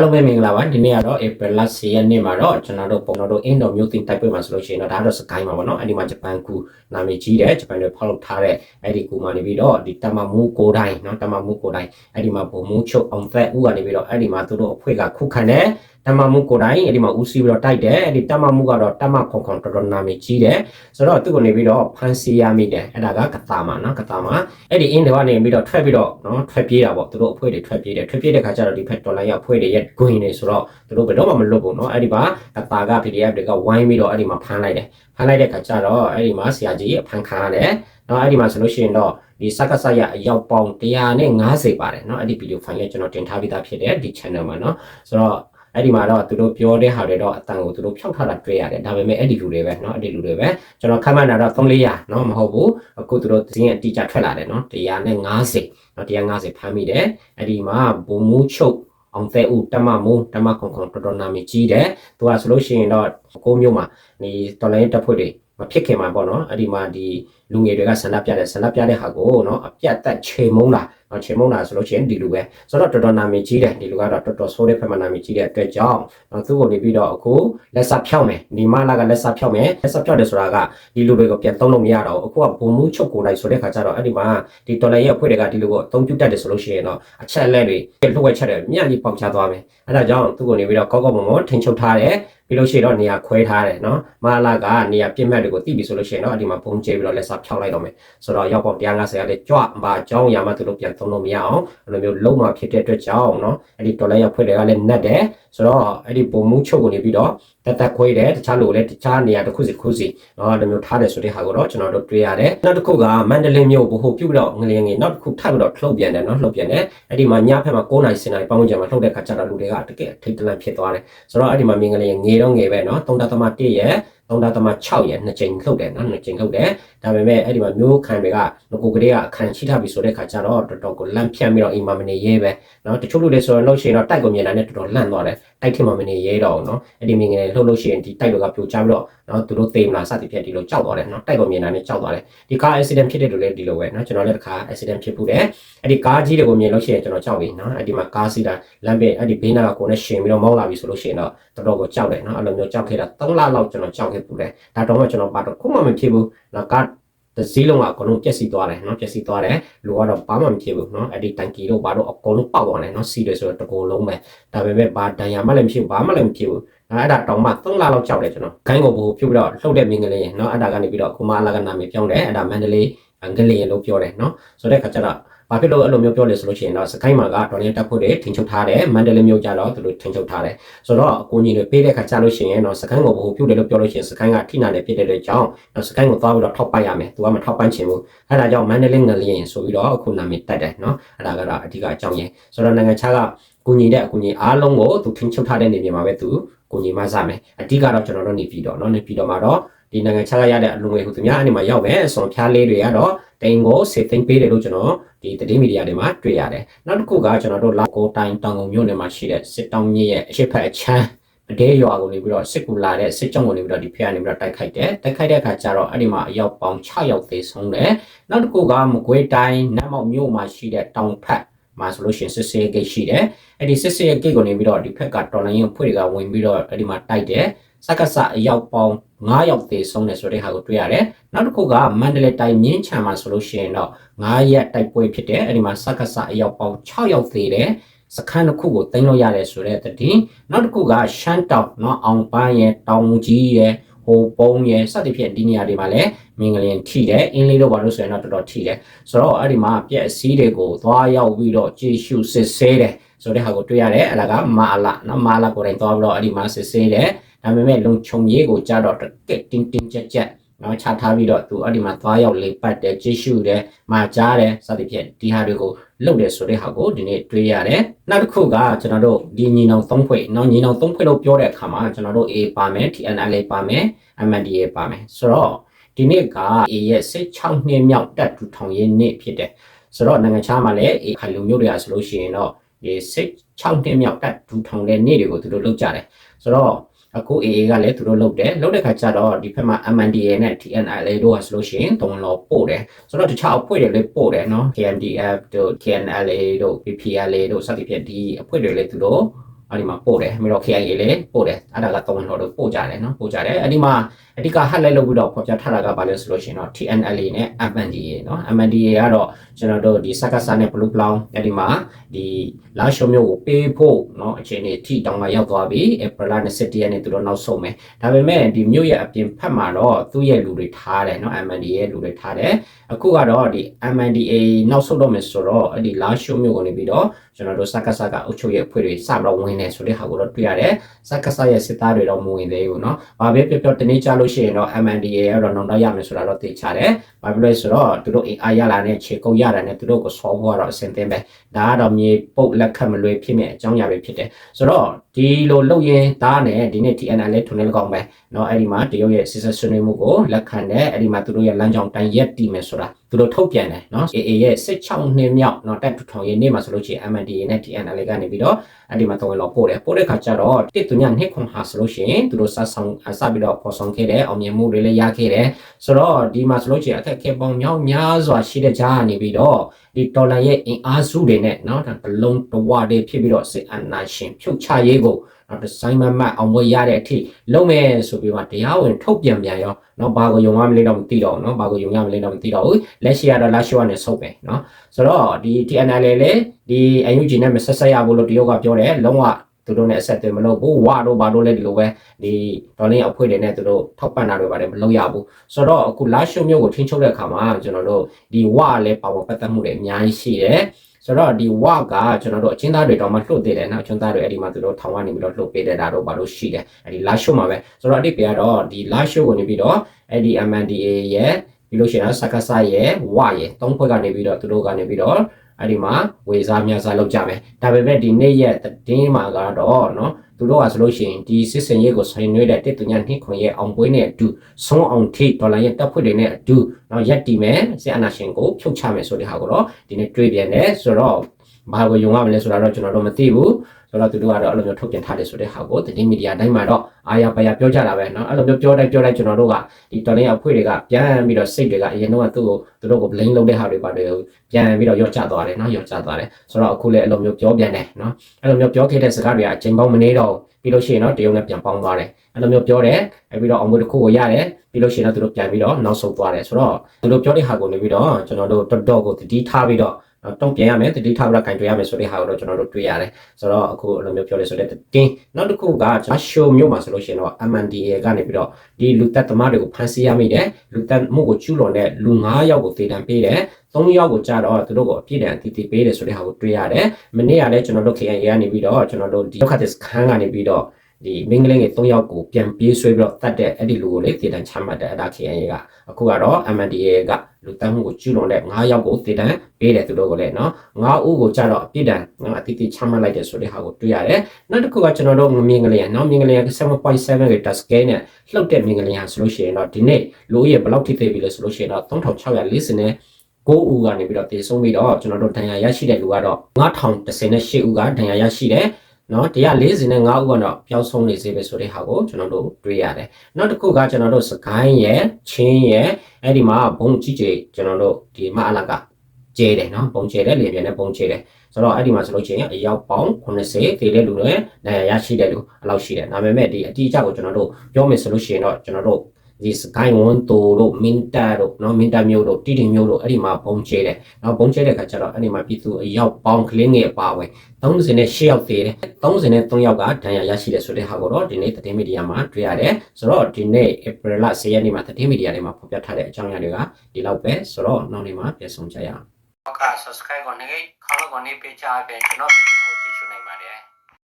အားလုံးပဲမင်္ဂလာပါဒီနေ့ကတော့ April လ10ရက်နေ့မှာတော့ကျွန်တော်တို့ပုံတော်တို့အင်ဒိုမျိုးတင်တိုက်ပွဲမှာဆိုလို့ရှိရင်တော့ဒါကတော့စကိုင်းမှာပေါ့နော်အဲ့ဒီမှာဂျပန်ကူနာမည်ကြီးတယ်ဂျပန်တွေဖောက်လုပ်ထားတဲ့အဲ့ဒီကူမှာနေပြီးတော့ဒီတမမူကိုတိုင်းနော်တမမူကိုတိုင်းအဲ့ဒီမှာဘုံမူချုပ်အောင်သက်ဦးကနေပြီးတော့အဲ့ဒီမှာသူတို့အဖွဲ့ကခုခံတယ် တမမှုကိုတိုင်းအဲ့ဒီမှာဦးစီးပြီးတော့တိုက်တယ်အဲ့ဒီတမမှုကတော့တမခွန်ခွန်တော်တော်နာမည်ကြီးတယ်ဆိုတော့သူ့ကိုနေပြီးတော့ဖန်စီရမိတယ်အဲ့ဒါကကတာမှာနော်ကတာမှာအဲ့ဒီအင်းတွေကနေပြီးတော့ထွက်ပြီးတော့နော်ထွက်ပြေးတာပေါ့သူတို့အဖွဲ့တွေထွက်ပြေးတယ်ထွက်ပြေးတဲ့ခါကျတော့ဒီဖက်ဒေါ်လာရအဖွဲ့တွေရဲ့ဂွင်တွေဆိုတော့သူတို့ဘယ်တော့မှမလွတ်ဘူးနော်အဲ့ဒီမှာကတာက PDF တွေကဝိုင်းပြီးတော့အဲ့ဒီမှာဖမ်းလိုက်တယ်ဖမ်းလိုက်တဲ့ခါကျတော့အဲ့ဒီမှာဆရာကြီးအဖမ်းခံရတယ်နော်အဲ့ဒီမှာဆိုလို့ရှိရင်တော့ဒီစက္ကစရအရောက်ပေါင်း150ပါတယ်နော်အဲ့ဒီဗီဒီယိုဖိုင်လေးကျွန်တော်တင်ထားပြီးသားဖြစ်တယ်ဒီ channel မှာနော်ဆိုတော့ အဲ့ဒီမှာတော့သူတို့ပြောတဲ့ဟာတွေတော့အတန်ကိုသူတို့ဖြောက်ထားတာတွေ့ရတယ်ဒါပေမဲ့အဲ့ဒီလူတွေပဲเนาะအဲ့ဒီလူတွေပဲကျွန်တော်ခန့်မှန်းတာတော့3400เนาะမဟုတ်ဘူးအခုသူတို့သတင်းအတိအကျထွက်လာတယ်เนาะ150เนาะ150ဖမ်းမိတယ်အဲ့ဒီမှာဘုံမူချုပ်အောင်တဲ့ဦးတမမိုးတမခွန်ခွန်တော်တော်နာမည်ကြီးတယ်သူကဆိုလို့ရှိရင်တော့ကိုမျိုးမှာဒီတော်လိုင်းတပ်ဖွဲ့တွေမဖြစ်ခင်မှာပေါ့နော်အဲ့ဒီမှာဒီလူငယ်တွေကဆန္ဒပြတယ်ဆန္ဒပြတဲ့ဟာကိုနော်အပြတ်သက်ချေမုန်းတာ နော်ချေမုန်းတာဆိုလို့ရှိရင်ဒီလူပဲဆိုတော့တော်တော်နာမည်ကြီးတယ်ဒီလူကတော့တော်တော်ဆိုးတဲ့ဖက်မှာနာမည်ကြီးတဲ့အတွက်ကြောင့်နော်သူ့ကိုနေပြီးတော့အခုလက်စဖြောက်မယ်ဒီမလာကလက်စဖြောက်မယ်လက်စဖြောက်တယ်ဆိုတာကဒီလူတွေကိုပြန်သုံးလို့မရတော့အခုကဘုံမှုချုပ်ကိုလိုက်ဆိုတဲ့ခါကျတော့အဲ့ဒီမှာဒီတော်လိုင်းရဲ့အဖွဲ့တွေကဒီလူကိုအသုံးပြုတတ်တယ်ဆိုလို့ရှိရင်တော့အချက်လက်တွေလှုပ်ဝက်ချက်တွေမြတ်ကြီးပေါက်ချသွားမယ်အဲ့ဒါကြောင့်သူ့ကိုနေပြီးတော့ကောက်ကောက်မုံမုံထင်ချုပ်ထားတယ် ပြီးလို့ရှိရင်တော့နေရာခွဲထားတယ်နော်မလာကနေရာပြစ်မှတ်တွေကိုတိပြီဆိုလို့ရှိရင်တော့အဲ့ဒီမှာပုံကျဲပြီးတော့လက်စဖြောက်လိုက်တော့မယ်ဆိုတော့ရောက်ပေါက်150ကလည်းကြွဘာအကြောင်းအရာမှသူတို့ပြန်သုံးလို့မရအောင်အဲ့လိုမျိုးလုံးဝဖြစ်တဲ့အတွက်ကြောင့်နော်အဲ့ဒီဒေါ်လာရောက်ဖွဲ့တွေကလည်းနှက်တယ်ဆိုတော့အဲ့ဒီပုံမှုချုပ်ကိုနေပြီးတော့ တက်တက်ခွဲတယ်တခြားလိုလည်းတခြားနေရာတစ်ခုစီတစ်ခုစီနော်အဲ့လိုမျိုးထားတယ်ဆိုတဲ့ဟာကိုတော့ကျွန်တော်တို့တွေ့ရတယ်နောက်တစ်ခုကမန္တလေးမြို့ဘို့ပြုတ်ပြီးတော့ငလျင်ငယ်နောက်တစ်ခုထပ်ပြီးတော့လှုပ်ပြန်တယ်နော်လှုပ်ပြန်တယ်အဲ့ဒီမှာညဖက်မှာ9နိုင်10နိုင်ပတ်ဝန်းကျင်မှာလှုပ်တဲ့ခါကျတော့လူတွေကတကယ်ထိတ်တလန့်ဖြစ်သွားတယ်ဆိုတော့အဲ့ဒီမှာမြင်ငလျင်ငယ်တော့ငယ်ပဲနော်3.1ရဲ့ 3.6ရဲ့နှစ်ကြိမ်လှုပ်တယ်နော်နှစ်ကြိမ်လှုပ်တယ်ဒါပေမဲ့အဲ့ဒီမှာမျိုးခံတွေကငကိုကလေးကအခန်းရှိထားပြီဆိုတဲ့ခါကျတော့တော်တော်ကိုလန့်ဖြန့်ပြီးတော့အိမ်မှာမနေရဲပဲနော်တချို့လူတွေဆိုရင်လို့ရှိရင်တော့တိုက်ကိုမြင်တာနဲ့တော်တော်လန့်သွားတယ်တိုက်ထင်မှမနေရဲတော့ဘူးနော်အဲ့ဒီမြင်ငယ်လှုပ်လို့ရှိရင်ဒီတိုက်တွေကပြိုကျပြီးတော့နော်သူတို့သေမလားစသည်ဖြင့်ဒီလိုကြောက်သွားတယ်နော်တိုက်ကိုမြင်တာနဲ့ကြောက်သွားတယ်ဒီကား accident ဖြစ်တဲ့လူတွေဒီလိုပဲနော်ကျွန်တော်လည်းတစ်ခါ accident ဖြစ်ဘူးတယ်အဲ့ဒီကားကြီးတွေကိုမြင်လို့ရှိရင်ကျွန်တော်ကြောက်ပြီနော်အဲ့ဒီမှာကားစီးတာလမ်းဘေးအဲ့ဒီဘေးနာကကိုနဲ့ရှင်ပြီးတော့မောင်းလာပြီဆိုလို့ရှိရင်တော့တော်တော်ကိုကြောက်တယ်နော်အဲ့လိုမျိုးကြောက်ခဲ့တာ3လလောက်ကျွန်တော်ကြောက်ခဲ့ပူတယ်သူလည်းဒါတော့မှကျွန်တော်ပါတော့ခုမှမဖြစ်ဘူးနော်ကတစည်းလုံးကအကုန်လုံးပျက်စီးသွားတယ်နော်ပျက်စီးသွားတယ်လူကတော့ဘာမှမဖြစ်ဘူးနော်အဲ့ဒီတန်ကီတို့ဘာတို့အကုန်လုံးပေါက်သွားတယ်နော်စီးတယ်ဆိုတော့တကူလုံးပဲဒါပေမဲ့ဘာဒဏ်ရာမှလည်းမရှိဘူးဘာမှလည်းမဖြစ်ဘူးနော်အဲ့ဒါတောင်မှ3လလောက်ကြောက်တယ်ကျွန်တော်ခိုင်းကိုဘိုးပြုတ်ပြီးတော့လှုပ်တဲ့မင်းကလေးနော်အဲ့ဒါကနေပြီးတော့ကုမအလကနာမည်ပြောင်းတယ်အဲ့ဒါမန္တလေးငလေးလို့ပြောတယ်နော်ဆိုတဲ့အခါကျတော့ ဘာဖြစ်လို့အဲ့လိုမျိုးပြောလဲဆိုလို့ရှိရင်တော့စကိုင်းမှာကတော်ရင်တက်ဖို့တွေထိန်ချုပ်ထားတယ်မန္တလေးမြို့ကြတော့သူတို့ထိန်ချုပ်ထားတယ်ဆိုတော့အကူကြီးတွေပေးတဲ့ခါကျလို့ရှိရင်တော့စကိုင်းကိုဘို့ပြုတ်တယ်လို့ပြောလို့ရှိရင်စကိုင်းကထိနာတယ်ဖြစ်တဲ့အတွက်ကြောင့်တော့စကိုင်းကိုသွားပြီးတော့ထောက်ပိုက်ရမယ်သူကမထောက်ပန့်ချင်ဘူးအဲ့ဒါကြောင့်မန္တလေးငလျင်ဆိုပြီးတော့အခုနာမည်တက်တယ်နော်အဲ့ဒါကတော့အဓိကအကြောင်းရင်းဆိုတော့နိုင်ငံခြားကကူညီတဲ့အကူကြီးအားလုံးကိုသူထိန်ချုပ်ထားတဲ့နေပြည်တော်မှာပဲသူကူညီမစမယ်အဓိကတော့ကျွန်တော်တို့နေပြည်တော်နော်နေပြည်တော်မှာတော့ဒီနိုင်ငံခြားကရတဲ့အလူငွေဟိုသူများအနေမှာရောက်မယ်အစွန်ဖျားလေးတွေကတော့ တိန်ကိုစေသိမ့်ပေးတယ်လို့ကျွန်တော်ဒီသတင်းမီဒီယာတွေမှာတွေ့ရတယ်နောက်တစ်ခုကကျွန်တော်တို့လာကိုတိုင်းတောင်ကုန်မြို့နယ်မှာရှိတဲ့စစ်တောင်းမြစ်ရဲ့အရှိတ်ဖက်အချမ်းအတဲရွာကိုနေပြီးတော့စစ်ကူလာတဲ့စစ်ကြောင်းကိုနေပြီးတော့ဒီဖက်ကနေပြီးတော့တိုက်ခိုက်တယ်တိုက်ခိုက်တဲ့အခါကျတော့အဲ့ဒီမှာအယောက်ပေါင်း6ယောက်သေဆုံးတယ်နောက်တစ်ခုကမကွေးတိုင်းနတ်မောက်မြို့မှာရှိတဲ့တောင်ဖက်မှာဆိုလို့ရှိရင်စစ်စေးဂိတ်ရှိတယ်အဲ့ဒီစစ်စေးဂိတ်ကိုနေပြီးတော့ဒီဖက်ကတော်လိုင်းရင်ဖွဲ့တွေကဝင်ပြီးတော့အဲ့ဒီမှာတိုက်တယ် စက္ကစအယောက်ပေါင်း9ယောက်သေဆုံးတယ်ဆိုတဲ့ဟာကိုတွေ့ရတယ်။နောက်တစ်ခုကမန္တလေးတိုင်းမြင်းချံမှာဆိုလို့ရှိရင်တော့9ရက်တိုက်ပွဲဖြစ်တယ်။အဲဒီမှာစက္ကစအယောက်ပေါင်း6ယောက်သေတယ်။စခန်းတစ်ခုကိုတင်လို့ရတယ်ဆိုတဲ့တည်။နောက်တစ်ခုကရှမ်းတောင်နော်အောင်ပန်းရဲ့တောင်ကြီးရဲ့ဟိုပုံးရဲ့စသဖြင့်ဒီနေရာတွေမှာလည်းမင်္ဂလင်ထိတယ်အင်းလေးတော့ဘာလို့ဆိုရင်တော့တော်တော်ထိတယ်ဆိုတော့အဲ့ဒီမှာပြက်အစည်းတွေကိုသွားရောက်ပြီးတော့ကျေရှုစစ်ဆဲတယ်ဆိုတဲ့ဟာကိုတွေ့ရတယ်အဲ့ဒါကမာလာနော်မာလာကိုယ်တိုင်သွားပြီးတော့အဲ့ဒီမှာစစ်ဆဲတယ် ဒါပေမဲ့လုံခြုံရေးကိုကြတော့တကက်တင်းတင်းကြပ်ကြပ်နော်ချထားပြီးတော့သူအဲ့ဒီမှာသွားရောက်လေပတ်တယ်ကြည့်ရှုတယ်မှာကြားတယ်စသဖြင့်ဒီဟာတွေကိုလုပ်တယ်ဆိုတဲ့ဟာကိုဒီနေ့တွေ့ရတယ်နောက်တစ်ခုကကျွန်တော်တို့ဒီညီနောင်သုံးဖွဲ့နော်ညီနောင်သုံးဖွဲ့လို့ပြောတဲ့အခါမှာကျွန်တော်တို့ A ပါမယ် TNL ပါမယ် MNDA ပါမယ်ဆိုတော့ဒီနေ့က A ရဲ့16နှစ်မြောက်တက်ထူထောင်ရေးနေ့ဖြစ်တယ်ဆိုတော့နိုင်ငံခြားမှာလည်း A ခိုင်လုံမျိုးတွေကဆိုလို့ရှိရင်တော့ဒီ16နှစ်မြောက်တက်ထူထောင်တဲ့နေ့တွေကိုသူတို့လုပ်ကြတယ်ဆိုတော့ အခု AA ကလည်းသူတို့လုပ်တယ်လုပ်တဲ့ခါကျတော့ဒီဘက်မှာ MNDA နဲ့ TNLA တို့ကဆိုလို့ရှိရင်တုံလောပို့တယ်ဆိုတော့တခြားအဖွဲ့တွေလည်းပို့တယ်နော် KNDF တို့ KNLA တို့ PPLA တို့စသဖြင့်ဒီအဖွဲ့တွေလည်းသူတို့ အဲ့ဒီမှာပို့တယ်ပြီးတော့ KIA လည်းပို့တယ်အဲ့ဒါကသုံးတော်တို့ပို့ကြတယ်နော်ပို့ကြတယ်အဲ့ဒီမှာအဓိက highlight လုပ်ပြီးတော့ဖော်ပြထားတာကဘာလဲဆိုလို့ရှိရင်တော့ TNLA နဲ့ MNDA နော် MNDA ကတော့ကျွန်တော်တို့ဒီစက္ကစနဲ့ blue brown အဲ့ဒီမှာဒီလာရှုံမျိုးကိုပေးဖို့နော်အခြေအနေထိတောင်မှရောက်သွားပြီ April 27ရက်နေ့သူတို့နောက်ဆုံးမယ်ဒါပေမဲ့ဒီမြို့ရဲ့အပြင်ဖက်မှာတော့သူ့ရဲ့လူတွေထားတယ်နော် MNDA ရဲ့လူတွေထားတယ်အခုကတော့ဒီ MNDA နောက်ဆုံးတော့မယ်ဆိုတော့အဲ့ဒီလာရှုံမျိုးကနေပြီးတော့ကျွန်တော်တို့စက္ကစကအုပ်ချုပ်ရဲ့အဖွဲ့တွေစပြီးတော့ဝင်နေဆိုတဲ့ဟာကိုတော့တွေ့ရတယ်စက္ကစရဲ့စစ်သားတွေတော့မဝင်သေးဘူးနော်ဘာပဲပြောပြောတနေ့ကြလို့ရှိရင်တော့ MNDA ကတော့နောက်တော့ရမယ်ဆိုတာတော့သိချတယ်ဘာဖြစ်လဲဆိုတော့သူတို့အားရလာတဲ့ခြေကုပ်ရတာနဲ့သူတို့ကိုဆောဖို့ကတော့အဆင်သင့်ပဲဒါကတော့မြေပုတ်လက်ခတ်မလွေဖြစ်မဲ့အကြောင်းအရာတွေဖြစ်တယ်ဆိုတော့ဒီလိုလုပ်ရင်သားနဲ့ဒီနေ့ TNL လေးထုံနေလကောင်းပဲเนาะအဲ့ဒီမှာတရုတ်ရဲ့စစ်စစ်ဆွေးနွေးမှုကိုလက်ခံတယ်အဲ့ဒီမှာသူတို့ရဲ့လမ်းကြောင်းတိုင်းရက်တည်မယ်ဆိုတာ သူတို့ထုတ်ပြန်တယ်เนาะ AA ရဲ့16နှစ်မြောက်เนาะတက်ထူထောင်ရေးနေ့မှာဆိုလို့ရှိရင် MNDA နဲ့ TNL ကနေပြီးတော့အဲ့ဒီမှာတော့လောပို့တယ်ပို့တဲ့ခါကျတော့တစ်သူညနှစ်ခွန်ဟာဆိုလို့ရှိရင်သူတို့စဆောင်စပြီးတော့ပေါ်ဆောင်ခဲ့တယ်အောင်မြင်မှုတွေလည်းရခဲ့တယ်ဆိုတော့ဒီမှာဆိုလို့ရှိရင်အခက်အခဲပေါင်းများများစွာရှိတဲ့ကြားကနေပြီးတော့ဒီဒေါ်လာရဲ့အင်အားစုတွေနဲ့เนาะဒါဘလုံးတဝတွေဖြစ်ပြီးတော့စစ်အာဏာရှင်ဖြုတ်ချရေးကို နောက်တစ်ဆိုင်မမတ်အောင်ပွဲရတဲ့အထိလုပ်မယ်ဆိုပြီးမှတရားဝင်ထုတ်ပြန်ပြန်ရောနော်ဘာကိုယုံရမလဲတော့မသိတော့ဘူးနော်ဘာကိုယုံရမလဲတော့မသိတော့ဘူးလက်ရှိကတော့လက်ရှိကနေဆုတ်ပဲနော်ဆိုတော့ဒီ TNL လေဒီ UNG နဲ့မဆက်ဆက်ရဘူးလို့တရုတ်ကပြောတယ်လုံးဝသူတို့နဲ့အဆက်အသွယ်မလုပ်ဘူးဝါတို့ဘာတို့လဲဒီလိုပဲဒီဒေါ်လင်းအဖွဲ့တွေနဲ့သူတို့ထောက်ပံ့တာတွေပါတယ်မလုပ်ရဘူးဆိုတော့အခုလာရှုံမျိုးကိုထိန်းချုပ်တဲ့အခါမှာကျွန်တော်တို့ဒီဝါလဲပါဝင်ပတ်သက်မှုတွေအများကြီးရှိတယ် ဆိုတော့ဒီဝကကျွန်တော်တို့အချင်းသားတွေတော့မလှုပ်သေးတယ်နော်အချင်းသားတွေအဲ့ဒီမှာသူတို့ထောင်ကနေပြီးတော့လှုပ်ပေးတဲ့တာတော့ဘာလို့ရှိတယ်အဲ့ဒီလာရှုမှာပဲဆိုတော့အတိတ်ကတော့ဒီလာရှုကိုနေပြီးတော့အဲ့ဒီ MNDA ရဲ့ပြီးလို့ရှိရင်စကားဆရဲ့ဝရဲ့သုံးဖွဲ့ကနေပြီးတော့သူတို့ကနေပြီးတော့အဲ့ဒီမှာဝေစားများစားလောက်ကြမယ်ဒါပေမဲ့ဒီနေ့ရဲ့တင်းမှာကတော့နော် သူတို့ကဆိုလို့ရှိရင်ဒီစစ်စင်ရေးကိုဆိုင်နှွေးတဲ့တစ်တူညာနှိခွန်ရဲ့အောင်ပွဲနဲ့အတူဆုံးအောင်ထိဒေါ်လာရဲ့တပ်ဖွဲ့တွေနဲ့အတူနော်ရက်တီမယ်စစ်အာဏာရှင်ကိုဖြုတ်ချမယ်ဆိုတဲ့ဟာကိုတော့ဒီနေ့တွေးပြန်တယ်ဆိုတော့ ဘာကိုယုံရမလဲဆိုတာတော့ကျွန်တော်တို့မသိဘူးဆိုတော့သူတို့ကတော့အဲ့လိုမျိုးထုတ်ပြန်ထားတယ်ဆိုတဲ့ဟာကိုသတင်းမီဒီယာတိုင်းမှာတော့အာရပါရပြောကြတာပဲเนาะအဲ့လိုမျိုးပြောတိုင်းပြောတိုင်းကျွန်တော်တို့ကဒီတော်လိုင်းအဖွဲ့တွေကပြန်ပြီးတော့စိတ်တွေကအရင်တော့သူ့ကိုသူတို့ကို blame လုပ်တဲ့ဟာတွေပါတယ်ပြန်ပြီးတော့ရော့ချသွားတယ်เนาะရော့ချသွားတယ်ဆိုတော့အခုလည်းအဲ့လိုမျိုးပြောပြန်တယ်เนาะအဲ့လိုမျိုးပြောခဲ့တဲ့စကားတွေကအချိန်ပေါင်းမနေတော့ပြီးလို့ရှိရင်တော့တရုတ်နဲ့ပြန်ပေါင်းသွားတယ်အဲ့လိုမျိုးပြောတယ်ပြီးတော့အောင်မွေးတစ်ခုကိုရတယ်ပြီးလို့ရှိရင်တော့သူတို့ပြန်ပြီးတော့နောက်ဆုတ်သွားတယ်ဆိုတော့သူတို့ပြောတဲ့ဟာကိုနေပြီးတော့ကျွန်တော်တို့တော်တော်ကိုတတိထားပြီးတော့ တုံ့ပြန်ရမယ်တတိထားပြီးတော့ကင်တွေ့ရမယ်ဆိုတဲ့ဟာကိုတော့ကျွန်တော်တို့တွေ့ရတယ်ဆိုတော့အခုအဲ့လိုမျိုးပြောလို့ဆိုတဲ့တင်းနောက်တစ်ခုကကျွန်တော်ရှိုးမျိုးမှာဆိုလို့ရှိရင်တော့ MNDA ကနေပြီးတော့ဒီလူသက်သမားတွေကိုဖမ်းဆီးရမိတယ်လူသက်မှုကိုကျူးလွန်တဲ့လူ9ယောက်ကိုသေဒဏ်ပေးတယ်၃ယောက်ကိုကြာတော့သူတို့ကိုအပြည့်တန်အတီးတီးပေးတယ်ဆိုတဲ့ဟာကိုတွေ့ရတယ်မနေ့ကလည်းကျွန်တော်တို့ KNA ကနေပြီးတော့ကျွန်တော်တို့ဒီဒုက္ခသည်စခန်းကနေပြီးတော့ ဒီမင်းကလေးငယ်၃ယောက်ကိုပြန်ပြေးဆွဲပြီးတော့တတ်တဲ့အဲ့ဒီလူကိုလေတည်တံချမှတ်တဲ့အဲ့ဒါ KNA ကအခုကတော့ MNDA ကလူတန်းမှုကိုကျူးလွန်တဲ့9ယောက်ကိုတည်တံပေးတယ်သူတို့ကိုလည်းနော်9ဦးကိုကြတော့အပြစ်ဒဏ်အတိအကျချမှတ်လိုက်တယ်ဆိုတဲ့ဟာကိုတွေ့ရတယ်နောက်တစ်ခုကကျွန်တော်တို့မြင်းကလေးနော်မြင်းကလေးက7.7ရဲ့ task gain နဲ့လှုပ်တဲ့မြင်းကလေးဟာဆိုလို့ရှိရင်တော့ဒီနေ့လိုရဘယ်လောက်ထိသေးပြီလဲဆိုလို့ရှိရင်တော့3640နဲ့9ဦးကနေပြီးတော့တည်ဆုံးပြီးတော့ကျွန်တော်တို့ဒဏ်ရာရရှိတဲ့လူကတော့9018ဦးကဒဏ်ရာရရှိတယ် နော်145ဦးကတော့ပျောက်ဆုံးနေစေပဲဆိုတဲ့ဟာကိုကျွန်တော်တို့တွေ့ရတယ်။နောက်တစ်ခုကကျွန်တော်တို့စကိုင်းရဲ့ချင်းရဲ့အဲ့ဒီမှာဘုံကြီးကြီးကျွန်တော်တို့ဒီမအလကကျဲတယ်နော်ပုံကျဲတယ်လေပြန်နဲ့ပုံကျဲတယ်ဆိုတော့အဲ့ဒီမှာဆိုလို့ချင်းအရောက်ပေါင်း80သေးတဲ့လူတွေနိုင်ရရှိတဲ့လူအလောက်ရှိတယ်ဒါပေမဲ့ဒီအတိအကျကိုကျွန်တော်တို့ပြောမယ်ဆိုလို့ရှိရင်တော့ကျွန်တော်တို့ ဒီစကိုင်းဝန်တိုတို့မင်းတာတို့နော်မင်းတာမျိုးတို့တီတီမျိုးတို့အဲ့ဒီမှာပုံကျဲတယ်နော်ပုံကျဲတဲ့ခါကျတော့အဲ့ဒီမှာပြည်သူအရောက်ပေါင်းကလေးငယ်အပါဝင်38ယောက်သေးတယ်33ယောက်ကဒဏ်ရာရရှိတယ်ဆိုတဲ့ဟာကိုတော့ဒီနေ့သတင်းမီဒီယာမှာတွေ့ရတယ်ဆိုတော့ဒီနေ့ April 10ရက်နေ့မှာသတင်းမီဒီယာတွေမှာဖော်ပြထားတဲ့အကြောင်းအရာတွေကဒီလောက်ပဲဆိုတော့နောက်နေ့မှာပြန်ဆောင်ကြရအောင်က subscribe ကိုနေခေါင်းကိုနေပေးချပေးကျွန်တော်ဗီဒီယိုကိုကြည့်ရှုနိုင်ပါတယ်